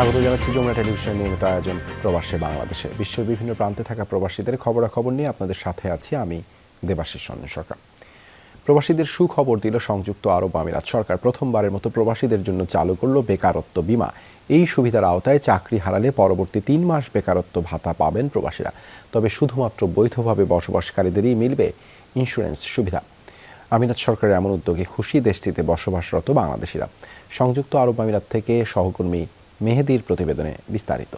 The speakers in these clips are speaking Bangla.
স্বাগত জানাচ্ছি যমুনা টেলিভিশনের নিয়মিত আয়োজন প্রবাসে বাংলাদেশে। বিশ্বের বিভিন্ন প্রান্তে থাকা প্রবাসীদের খবরাখবর নিয়ে আপনাদের সাথে আছি আমি দেবাশিস রঞ্জন সরকার। প্রবাসীদের সুখবর দিল সংযুক্ত আরব আমিরাত সরকার। প্রথমবারের মতো প্রবাসীদের জন্য চালু করল বেকারত্ব বীমা। এই সুবিধার আওতায় চাকরি হারালে পরবর্তী তিন মাস বেকারত্ব ভাতা পাবেন প্রবাসীরা। তবে শুধুমাত্র বৈধভাবে বসবাসকারীদেরই মিলবে ইন্স্যুরেন্স সুবিধা। আমিরাত সরকারের এমন উদ্যোগে খুশি দেশটিতে বসবাসরত বাংলাদেশিরা। সংযুক্ত আরব আমিরাত থেকে সহকর্মী মেহেদির প্রতিবেদনে বিস্তারিত।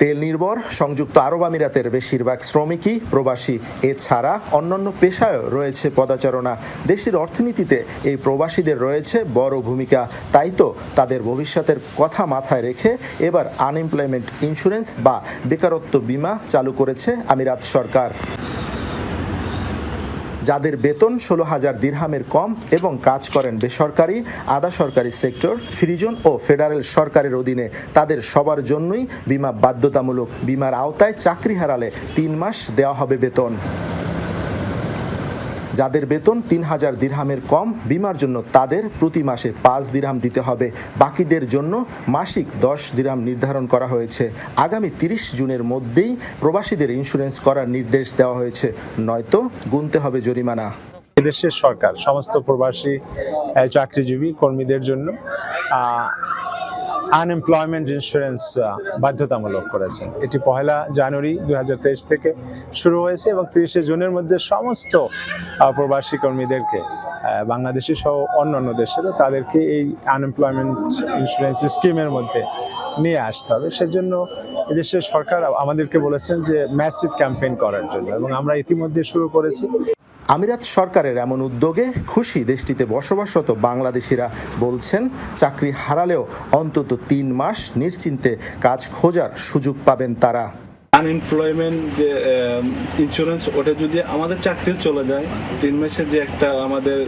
তেল নির্ভর, সংযুক্ত আরব আমিরাতের বেশিরভাগ শ্রমিকই প্রবাসী। এছাড়া অন্যান্য পেশায়ও রয়েছে পদাচারণা। দেশের অর্থনীতিতে এই প্রবাসীদের রয়েছে বড় ভূমিকা। তাই তো তাদের ভবিষ্যতের কথা মাথায় রেখে এবার আনএমপ্লয়মেন্ট ইন্স্যুরেন্স বা বেকারত্ব বীমা চালু করেছে আমিরাত সরকার। যাদের বেতন ষোলো হাজার দিরহামের কম এবং কাজ করেন বেসরকারি, আধা সরকারি সেক্টর, ফ্রিজন ও ফেডারেল সরকারের অধীনে তাদের সবার জন্যই বিমা বাধ্যতামূলক বিমার আওতায় চাকরি হারালে তিন মাস দেওয়া হবে বেতন। যাদের বেতন তিন হাজার দিরহামের কম, বিমার জন্য তাদের প্রতি মাসে পাঁচ দিরহাম দিতে হবে। বাকিদের জন্য মাসিক দশ দিরহাম নির্ধারণ করা হয়েছে। আগামী তিরিশ জুনের মধ্যেই প্রবাসীদের ইন্স্যুরেন্স করার নির্দেশ দেওয়া হয়েছে। নয়তো গুনতে হবে জরিমানা। দেশের সরকার, সমস্ত প্রবাসী চাকরিজীবী কর্মীদের জন্য আনএমপ্লয়মেন্ট ইন্স্যুরেন্স বাধ্যতামূলক করেছেন এটি পহেলা জানুয়ারি দু হাজার তেইশ থেকে শুরু হয়েছে এবং তিরিশে জুনের মধ্যে সমস্ত প্রবাসী কর্মীদেরকে বাংলাদেশি সহ অন্যান্য দেশেরও তাদেরকে এই আনএমপ্লয়মেন্ট ইন্স্যুরেন্স স্কিমের মধ্যে নিয়ে আসতে হবে। সেজন্য এদেশের সরকার আমাদেরকে বলেছেন যে ম্যাসিভ ক্যাম্পেইন করার জন্য এবং আমরা ইতিমধ্যে শুরু করেছি। আমিরাত সরকারের এমন উদ্যোগে খুশি দেশটিতে বসবাসরত বাংলাদেশিরা বলছেন চাকরি হারালেও অন্তত তিন মাস নিশ্চিন্তে কাজ খোঁজার সুযোগ পাবেন তারা। আনএমপ্লয়মেন্ট যে ইন্স্যুরেন্স ওটা যদি আমাদের চাকরি চলে যায় তিন মাসের যে একটা আমাদের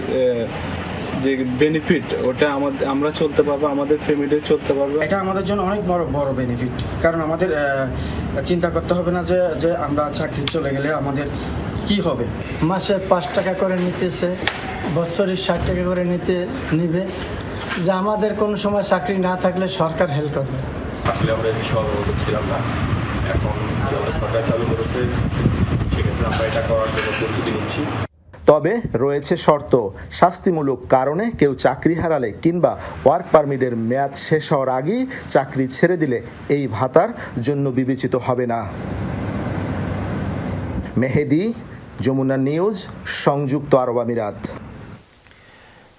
যে বেনিফিট ওটা আমাদের আমরা চলতে পারব আমাদের ফ্যামিলি চলতে পারব। এটা আমাদের জন্য অনেক বড় বড় বেনিফিট কারণ আমাদের চিন্তা করতে হবে না যে যে আমরা চাকরি চলে গেলে আমাদের কি হবে? মাসে পাঁচ টাকা করে নিতেছে বছরে ষাট টাকা করে নিতে নিবে। যে আমাদের কোনো সময় চাকরি না থাকলে সরকার হেল্প করবে। আসলে আমরা এই ছিলাম না। এখন সরকার চালু করেছে সেক্ষেত্রে আমরা এটা করার জন্য প্রস্তুতি নিচ্ছি। তবে রয়েছে শর্ত শাস্তিমূলক কারণে কেউ চাকরি হারালে কিংবা ওয়ার্ক পারমিটের মেয়াদ শেষ হওয়ার আগেই চাকরি ছেড়ে দিলে এই ভাতার জন্য বিবেচিত হবে না। মেহেদি যমুনা নিউজ, সংযুক্ত আরব আমিরাত।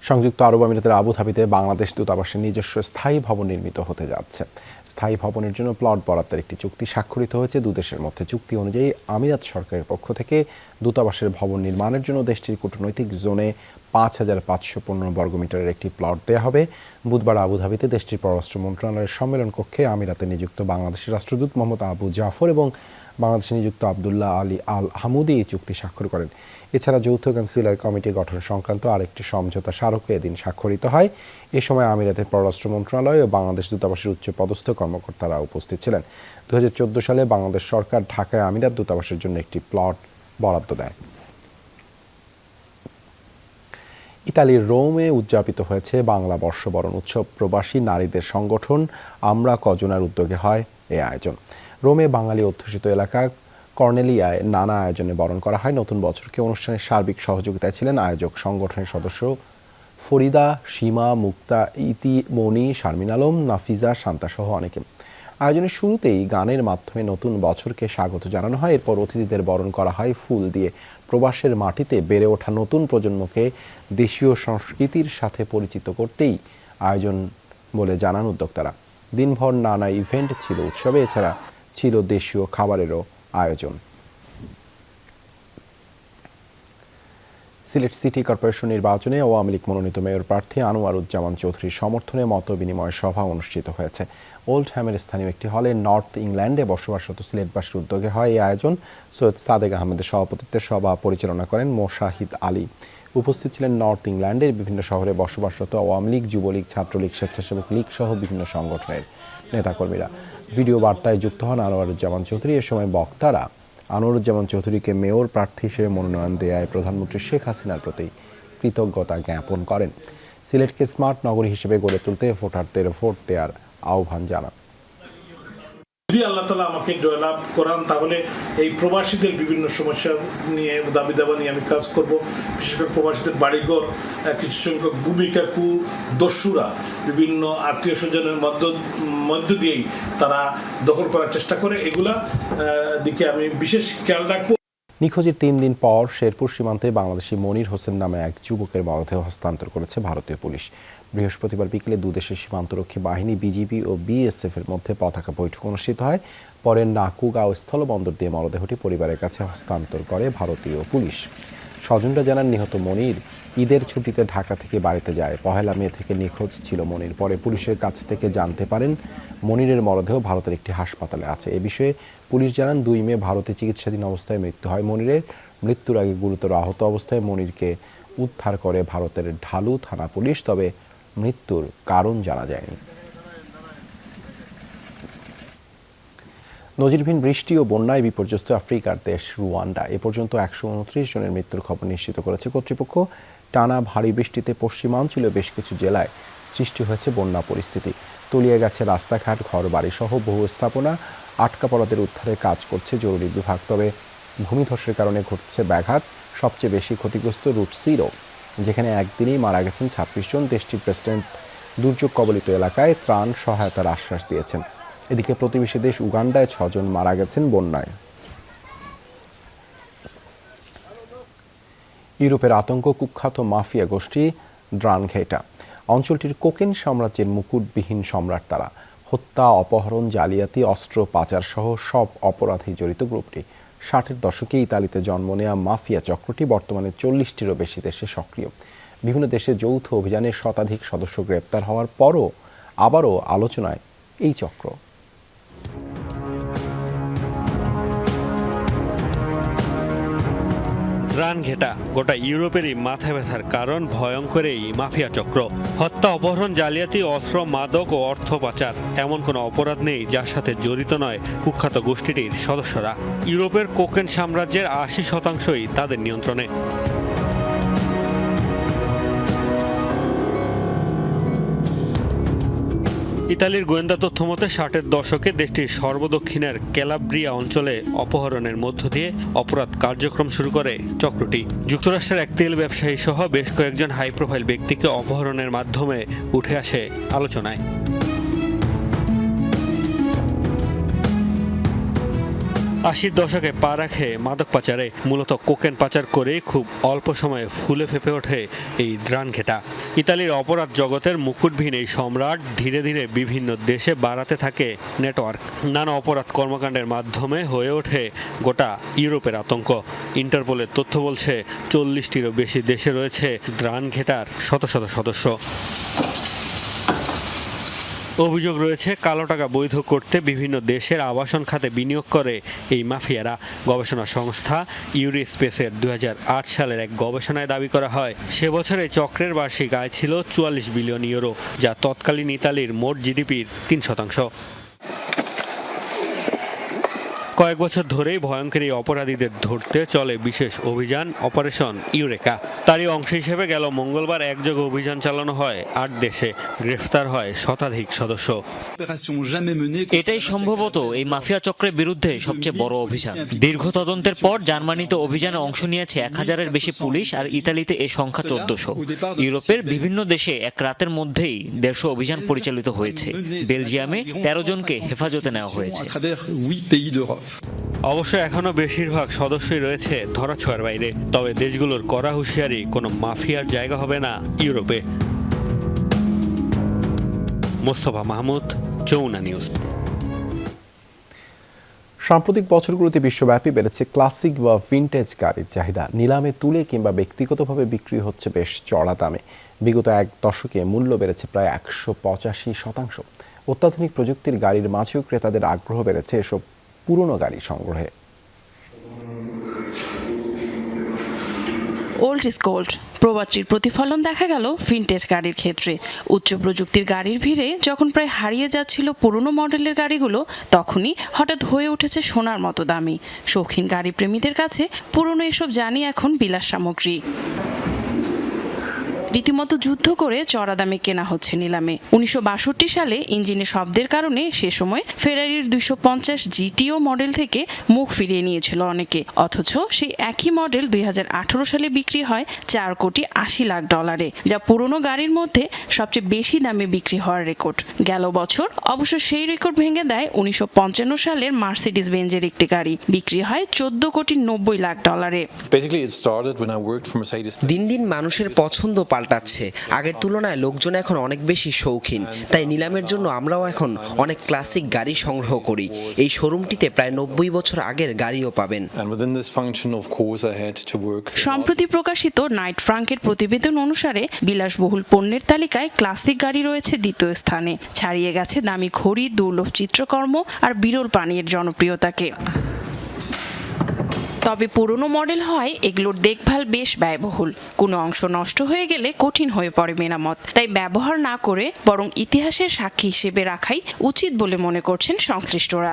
সংযুক্ত আরব আমিরাতের আবুধাবিতে বাংলাদেশ দূতাবাসের নিজস্ব স্থায়ী ভবন নির্মিত হতে যাচ্ছে। স্থায়ী ভবনের জন্য প্লট বরাদ্দের একটি চুক্তি স্বাক্ষরিত হয়েছে। দুদেশের মধ্যে চুক্তি অনুযায়ী আমিরাত সরকারের পক্ষ থেকে দূতাবাসের ভবন নির্মাণের জন্য দেশটির কূটনৈতিক জোনে পাঁচ হাজার পাঁচশো পনেরো বর্গমিটারের একটি প্লট দেওয়া হবে। বুধবার আবুধাবিতে দেশটির পররাষ্ট্র মন্ত্রণালয়ের সম্মেলন কক্ষে আমিরাতে নিযুক্ত বাংলাদেশের রাষ্ট্রদূত মোহাম্মদ আবু জাফর এবং বাংলাদেশে নিযুক্ত আবদুল্লাহ আলী আল হামুদি এই চুক্তি স্বাক্ষর করেন। এছাড়া যৌথ কাউন্সিলর কমিটি গঠন সংক্রান্ত আরেকটি সমঝোতা স্মারকও এদিন স্বাক্ষরিত হয়। এ সময় আমিরাতের পররাষ্ট্র মন্ত্রণালয় ও বাংলাদেশ দূতাবাসের উচ্চ পদস্থ কর্মকর্তারা উপস্থিত ছিলেন। দু সালে বাংলাদেশ সরকার ঢাকায় আমিরাত দূতাবাসের জন্য একটি প্লট বরাদ্দ দেয়। ইতালির রোমে উদযাপিত হয়েছে বাংলা বর্ষবরণ উৎসব। প্রবাসী নারীদের সংগঠন আমরা কজনার উদ্যোগে হয় এই আয়োজন। রোমে বাঙালি অধ্যুষিত এলাকা কর্নেলিয়ায় নানা আয়োজনে বরণ করা হয়। নতুন বছরকে অনুষ্ঠানের সার্বিক সহযোগিতায় ছিলেন আয়োজক সংগঠনের সদস্য ফরিদা, সীমা, মুক্তা, ইতি, মনি, শারমিন আলম, নাফিজা শান্তাসহ অনেকে। আয়োজনের শুরুতেই গানের মাধ্যমে নতুন বছরকে স্বাগত জানানো হয়। এরপর অতিথিদের বরণ করা হয় ফুল দিয়ে। প্রবাসের মাটিতে বেড়ে ওঠা নতুন প্রজন্মকে দেশীয় সংস্কৃতির সাথে পরিচিত করতেই আয়োজন বলে জানান উদ্যোক্তারা। দিনভর নানা ইভেন্ট ছিল উৎসবে। এছাড়া ছিল দেশীয় খাবারেরও আয়োজন। সিলেট সিটি কর্পোরেশন নির্বাচনে আওয়ামী লীগ মনোনীত মেয়র প্রার্থী আনোয়ারুজ্জামান চৌধুরীর সমর্থনে মত বিনিময় সভা অনুষ্ঠিত হয়েছে। ওল্ড হ্যামের স্থানীয় একটি হলে নর্থ ইংল্যান্ডে বসবাসরত সিলেটবাসীর উদ্যোগে হয় এই আয়োজন। সৈয়দ সাদেক আহমেদের সভাপতিত্বে সভা পরিচালনা করেন মোশাহিদ আলী। উপস্থিত ছিলেন নর্থ ইংল্যান্ডের বিভিন্ন শহরে বসবাসরত আওয়ামী লীগ, যুবলীগ, ছাত্রলীগ, স্বেচ্ছাসেবক লীগ সহ বিভিন্ন সংগঠনের নেতাকর্মীরা। ভিডিও বার্তায় যুক্ত হন আনোয়ারুজ্জামান চৌধুরী। এ সময় বক্তারা আনোয়ারুজ্জামান চৌধুরীকে মেয়র প্রার্থী হিসেবে মনোনয়ন দেয়ায় প্রধানমন্ত্রী শেখ হাসিনার প্রতি কৃতজ্ঞতা জ্ঞাপন করেন। সিলেটকে স্মার্ট নগরী হিসেবে গড়ে তুলতে ভোটারদের ভোট দেওয়ার আহ্বান জানান। যদি আল্লাহ তালা আমাকে জয়লাভ করান, তাহলে এই প্রবাসীদের বিভিন্ন সমস্যা নিয়ে দাবি দাবা নিয়ে আমি কাজ করব। বিশেষ করে প্রবাসীদের বাড়িঘর কিছু সংখ্যক ভূমিকাকু দস্যুরা, বিভিন্ন আত্মীয় স্বজনের মধ্য মধ্য দিয়েই তারা দখল করার চেষ্টা করে। এগুলা দিকে আমি বিশেষ খেয়াল রাখব। নিখোঁজের তিন দিন পর শেরপুর সীমান্তে বাংলাদেশি মনির হোসেন নামে এক যুবকের মরদেহ হস্তান্তর করেছে ভারতীয় পুলিশ। বৃহস্পতিবার বিকেলে দুদেশের সীমান্তরক্ষী বাহিনী, বিজিবি ও বিএসএফ এর মধ্যে পতাকা বৈঠক অনুষ্ঠিত হয়। পরে নাকুগাঁও স্থলবন্দর দিয়ে মরদেহটি পরিবারের কাছে হস্তান্তর করে ভারতীয় পুলিশ। স্বজনরা জানান, নিহত মনির ঈদের ছুটিতে ঢাকা থেকে বাড়িতে যায়। পহেলা মে থেকে নিখোঁজ ছিল মনির। পরে পুলিশের কাছ থেকে জানতে পারেন, মনিরের মরদেহ ভারতের একটি হাসপাতালে আছে। এ বিষয়ে পুলিশ জানান, দুই মে ভারতে চিকিৎসাধীন অবস্থায় মৃত্যু হয় মনিরের। মৃত্যুর আগে গুরুতর আহত অবস্থায় মনিরকে উদ্ধার করে ভারতের ঢালু থানা পুলিশ। তবে মৃত্যুর কারণ জানা যায়নি। নজিরবিহীন বৃষ্টি ও বন্যায় বিপর্যস্ত আফ্রিকার দেশ রুয়ান্ডা। এ পর্যন্ত একশো উনত্রিশ জনের মৃত্যুর খবর নিশ্চিত করেছে কর্তৃপক্ষ। টানা ভারী বৃষ্টিতে পশ্চিমাঞ্চলীয় বেশ কিছু জেলায় সৃষ্টি হয়েছে বন্যা পরিস্থিতি। তলিয়ে গেছে রাস্তাঘাট ঘর বাড়ি সহ বহু স্থাপনা। আটকা পড়াদের উদ্ধারে কাজ করছে জরুরি বিভাগ। তবে ভূমিধসের কারণে ঘটছে ব্যাঘাত। সবচেয়ে বেশি ক্ষতিগ্রস্ত রুট সিরো। যেখানে একদিনেই মারা গেছেন ছাব্বিশ জন দেশটির প্রেসিডেন্ট। দুর্যোগ কবলিত এলাকায় ত্রাণ সহায়তার আশ্বাস দিয়েছেন। এদিকে প্রতিবেশী দেশ উগান্ডায় ছজন মারা গেছেন বন্যায়। ইউরোপের আতঙ্ক, কুখ্যাত মাফিয়া গোষ্ঠী ড্রানঘেটা অঞ্চলটির কোকেন সাম্রাজ্যের মুকুটবিহীন সম্রাট তারা। হত্যা, অপহরণ, জালিয়াতি অস্ত্র পাচার সহ সব অপরাধী জড়িত গ্রুপটি। ষাটের দশকে ইতালিতে জন্ম নেওয়া মাফিয়া চক্রটি বর্তমানে চল্লিশটিরও বেশি দেশে সক্রিয়। বিভিন্ন দেশে যৌথ অভিযানে শতাধিক সদস্য গ্রেপ্তার হওয়ার পরও আবারও আলোচনায় এই চক্র। ঘেটা গোটা ইউরোপেরই মাথা ব্যথার কারণ ভয়ঙ্কর এই মাফিয়া চক্র। হত্যা, অপহরণ, জালিয়াতি, অস্ত্র, মাদক ও অর্থ পাচার এমন কোনো অপরাধ নেই যার সাথে জড়িত নয় কুখ্যাত গোষ্ঠীটির সদস্যরা। ইউরোপের কোকেন সাম্রাজ্যের আশি শতাংশই তাদের নিয়ন্ত্রণে। ইতালির গোয়েন্দা তথ্য মতে, ষাটের দশকে দেশটির সর্বদক্ষিণের ক্যালাব্রিয়া অঞ্চলে অপহরণের মধ্য দিয়ে অপরাধ কার্যক্রম শুরু করে চক্রটি। যুক্তরাষ্ট্রের এক তেল ব্যবসায়ী সহ বেশ কয়েকজন হাই প্রোফাইল ব্যক্তিকে অপহরণের মাধ্যমে উঠে আসে আলোচনায়। আশির দশকে পা রাখে মাদক পাচারে। মূলত কোকেন পাচার করে খুব অল্প সময়ে ফুলে ফেপে ওঠে এই দ্রানঘেটা ইতালির অপরাধ জগতের মুকুটবিহীন এই সম্রাট ধীরে ধীরে বিভিন্ন দেশে বাড়াতে থাকে নেটওয়ার্ক। নানা অপরাধ কর্মকাণ্ডের মাধ্যমে হয়ে ওঠে গোটা ইউরোপের আতঙ্ক। ইন্টারপোলের তথ্য বলছে, চল্লিশটিরও বেশি দেশে রয়েছে দ্রানঘেটার শত শত সদস্য। অভিযোগ রয়েছে, কালো টাকা বৈধ করতে বিভিন্ন দেশের আবাসন খাতে বিনিয়োগ করে এই মাফিয়ারা। গবেষণা সংস্থা ইউরি স্পেসের দু হাজার আট সালের এক গবেষণায় দাবি করা হয়, সে বছরে চক্রের বার্ষিক আয় ছিল চুয়াল্লিশ বিলিয়ন ইউরো, যা তৎকালীন ইতালির মোট জিডিপির তিন শতাংশ। কয়েক বছর ধরেই ভয়ঙ্কর এই অপরাধীদের ধরতে চলে বিশেষ অভিযান অপারেশন ইউরেকা। তারই অংশ হিসেবে গেল মঙ্গলবার একযোগে অভিযান চালানো হয় আট দেশে গ্রেফতার হয় শতাধিক সদস্য। এটাই সম্ভবত এই মাফিয়া চক্রের বিরুদ্ধে সবচেয়ে বড় অভিযান। দীর্ঘ তদন্তের পর জার্মানিতে অভিযানে অংশ নিয়েছে এক হাজারের বেশি পুলিশ আর ইতালিতে এ সংখ্যা চোদ্দশো। ইউরোপের বিভিন্ন দেশে এক রাতের মধ্যেই দেড়শো অভিযান পরিচালিত হয়েছে। বেলজিয়ামে তেরো জনকে হেফাজতে নেওয়া হয়েছে। অবশ্য এখনও বেশিরভাগ সদস্যই রয়েছে ধরাছোঁয়ার বাইরে। তবে দেশগুলোর কড়া হুঁশিয়ারি, কোনো মাফিয়ার জায়গা হবে না ইউরোপে। মোস্তফা মাহমুদ, যমুনা নিউজ। সাম্প্রতিক বছরগুলোতে বিশ্বব্যাপী বেড়েছে ক্লাসিক বা ভিন্টেজ গাড়ির চাহিদা। নিলামে তুলে কিংবা ব্যক্তিগতভাবে বিক্রি হচ্ছে বেশ চড়া দামে। বিগত এক দশকে মূল্য বেড়েছে প্রায় একশো পঁচাশি শতাংশ। অত্যাধুনিক প্রযুক্তির গাড়ির মাঝেও ক্রেতাদের আগ্রহ বেড়েছে এসব পুরনো গাড়ি সংগ্রহে। ওল্ড ইজ গোল্ড প্রবাচীর প্রতিফলন দেখা গেল ভিনটেজ গাড়ির ক্ষেত্রে। উচ্চ প্রযুক্তির গাড়ির ভিড়ে যখন প্রায় হারিয়ে যাচ্ছিল পুরনো মডেলের গাড়িগুলো, তখনই হঠাৎ হয়ে উঠেছে সোনার মতো দামি। শৌখিন গাড়ি প্রেমীদের কাছে পুরনো এসব জানি এখন বিলাস সামগ্রী। রীতিমতো যুদ্ধ করে চড়া দামে কেনা হচ্ছে নিলামে। উনিশশো বাষট্টি সালে ইঞ্জিনের শব্দের কারণে সে সময় ফেরারির দুইশো পঞ্চাশ জিটিও মডেল থেকে মুখ ফিরিয়ে নিয়েছিল অনেকে। অথচ সেই একই মডেল দুই হাজার আঠারো সালে বিক্রি হয় চার কোটি আশি লাখ ডলারে যা পুরনো গাড়ির মধ্যে সবচেয়ে বেশি দামে বিক্রি হওয়ার রেকর্ড। গেল বছর অবশ্য সেই রেকর্ড ভেঙে দেয় উনিশশো পঞ্চান্ন সালের মার্সিডিস বেঞ্জের একটি গাড়ি। বিক্রি হয় চোদ্দ কোটি নব্বই লাখ ডলারে. দিন দিন মানুষের পছন্দ পাল্টাচ্ছে। আগের তুলনায় লোকজন এখন অনেক বেশি শৌখিন। তাই নিলামের জন্য আমরাও এখন অনেক ক্লাসিক গাড়ি সংগ্রহ করি। এই শোরুমটিতে প্রায় নব্বই বছর আগের গাড়িও পাবেন. সম্প্রতি প্রকাশিত নাইট ফ্রাঙ্কের প্রতিবেদন অনুসারে বিলাসবহুল পণ্যের তালিকায় ক্লাসিক গাড়ি রয়েছে দ্বিতীয় স্থানে। ছাড়িয়ে গেছে দামি ঘড়ি দুর্লভ চিত্রকর্ম আর বিরল পানীয়ের জনপ্রিয়তাকে। তবে পুরনো মডেল হয়, এগুলোর দেখভাল বেশ ব্যয়বহুল। কোনো অংশ নষ্ট হয়ে গেলে কঠিন হয়ে পড়ে মেরামত। তাই ব্যবহার না করে বরং ইতিহাসের সাক্ষী হিসেবে রাখাই উচিত বলে মনে করছেন সংশ্লিষ্টরা।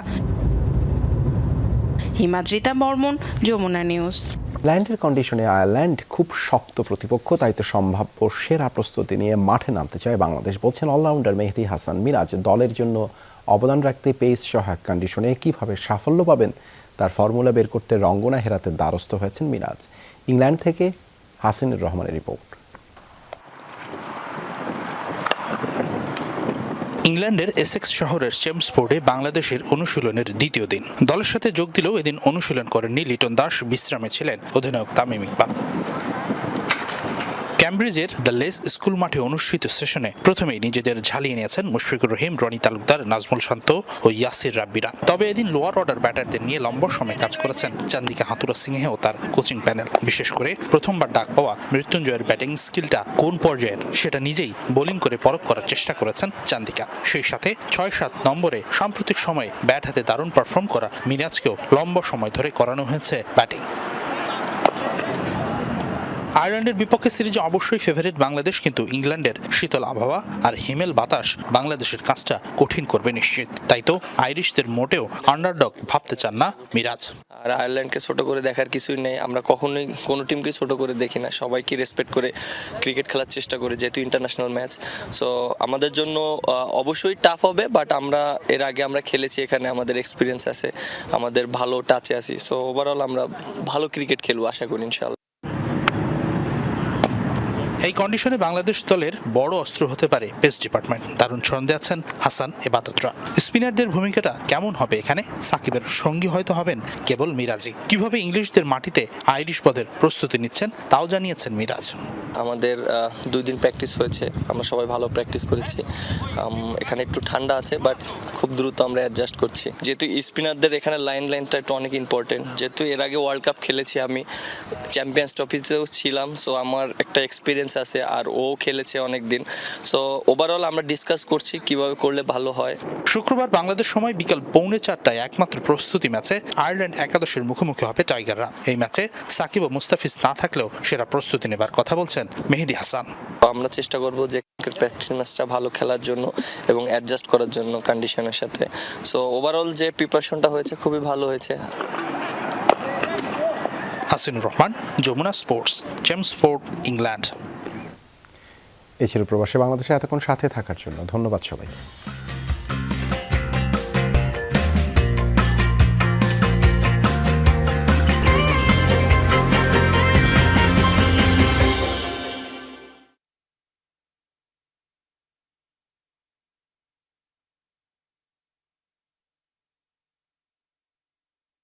হিমাদ্রিতা বর্মন, যমুনা নিউজ। ল্যান্ডের কন্ডিশনে আয়ারল্যান্ড খুব শক্ত প্রতিপক্ষ, তাই তো সম্ভাব্য সেরা প্রস্তুতি নিয়ে মাঠে নামতে চায় বাংলাদেশ, বলছেন অলরাউন্ডার মেহেদি হাসান মিরাজ। দলের জন্য অবদান রাখতে পেস সহায়ক কন্ডিশনে কীভাবে সাফল্য পাবেন তার ফর্মুলা বের করতে রঙ্গনা হেরাতে দ্বারস্থ হয়েছেন মিরাজ। ইংল্যান্ড থেকে হাসিনুর রহমানের রিপোর্ট। ইংল্যান্ডের এসেক্স শহরের চেমসফোর্ডে বাংলাদেশের অনুশীলনের দ্বিতীয় দিন। দলের সাথে যোগ দিলেও এদিন অনুশীলন করেননি লিটন দাস, বিশ্রামে ছিলেন অধিনায়ক তামিম ইকবাল। ক্যামব্রিজের দ্য লেস স্কুল মাঠে অনুষ্ঠিত সেশনে প্রথমেই নিজেদের ঝালিয়ে নিয়েছেন মুশফিকুর রহিম, রনি তালুকদার, নাজমুল শান্ত ও ইয়াসির রাব্বিরা। তবে এদিন লোয়ার অর্ডার ব্যাটারদের নিয়ে লম্বা সময় কাজ করেছেন চান্দিকা হাতুরা সিংহে ও তার কোচিং প্যানেল বিশেষ করে প্রথমবার ডাক পাওয়া মৃত্যুঞ্জয়ের ব্যাটিং স্কিলটা কোন পর্যায়ের, সেটা নিজেই বোলিং করে পরখ করার চেষ্টা করেছেন চান্দিকা। সেই সাথে ছয় সাত নম্বরে সাম্প্রতিক সময়ে ব্যাট হাতে দারুণ পারফর্ম করা মিরাজকেও লম্বা সময় ধরে করানো হয়েছে ব্যাটিং আয়ারল্যান্ডের বিপক্ষে সিরিজে অবশ্যই ফেভারিট বাংলাদেশ কিন্তু ইংল্যান্ডের শীতল আবহাওয়া আর হিমেল বাতাস বাংলাদেশের কাজটা কঠিন করবে নিশ্চিত। তাই তো আইরিশদের মোটেও আন্ডারডগ ভাবতে চান না মিরাজ। আর আয়ারল্যান্ডকে ছোট করে দেখার কিছুই নেই। আমরা কখনোই কোনো টিমকে ছোট করে দেখি না। সবাইকে রেসপেক্ট করে ক্রিকেট খেলার চেষ্টা করে, যেহেতু ইন্টারন্যাশনাল ম্যাচ সো আমাদের জন্য অবশ্যই টাফ হবে বাট আমরা, এর আগে আমরা খেলেছি, এখানে আমাদের এক্সপিরিয়েন্স আছে, আমাদের ভালো টাচে আছি। সো ওভারঅল আমরা ভালো ক্রিকেট খেলব, আশা করি ইনশাল্লাহ এই কন্ডিশনে বাংলাদেশ দলের বড় অস্ত্র হতে পারে পেস ডিপার্টমেন্ট দারুণ ছন্দে আছেন হাসান এবাদতরা। স্পিনারদের ভূমিকাটা কেমন হবে এখানে? সাকিবের সঙ্গী হয়তো হবেন কেবল মিরাজি কীভাবে ইংলিশদের মাটিতে আইরিশ পদের প্রস্তুতি নিচ্ছেন, তাও জানিয়েছেন মিরাজ। আমাদের দুই দিন প্র্যাকটিস হয়েছে। আমরা সবাই ভালো প্র্যাকটিস করেছি। এখানে একটু ঠান্ডা আছে বাট খুব দ্রুত আমরা অ্যাডজাস্ট করছি। যেহেতু স্পিনারদের এখানে লাইন লাইনটা একটু অনেক ইম্পর্টেন্ট যেহেতু এর আগে ওয়ার্ল্ড কাপ খেলেছি আমি চ্যাম্পিয়ন্স ট্রফিতেও ছিলাম সো আমার একটা এক্সপিরিয়েন্স আছে, আর ও খেলেছে অনেক দিন সো ওভারঅল আমরা ডিসকাস করছি কীভাবে করলে ভালো হয়। শুক্রবার বাংলাদেশ সময় বিকাল পৌনে চারটায় একমাত্র প্রস্তুতি ম্যাচে আয়ারল্যান্ড একাদশের মুখোমুখি হবে টাইগাররা। এই ম্যাচে সাকিব ও মুস্তাফিজ না থাকলেও সেরা প্রস্তুতি নেবার কথা বলছেন মেহেদি হাসান। আমরা চেষ্টা করব যে প্র্যাকটিস ম্যাচটা ভালো খেলার জন্য এবং অ্যাডজাস্ট করার জন্য কন্ডিশনের সাথে। সো ওভারঅল যে প্রিপারেশনটা হয়েছে খুবই ভালো হয়েছে। Hasinur Rahman Jamuna sports Chelmsford England. এ ছিল প্রবাসী বাংলাদেশে এতক্ষণ সাথে থাকার জন্য। ধন্যবাদ সবাই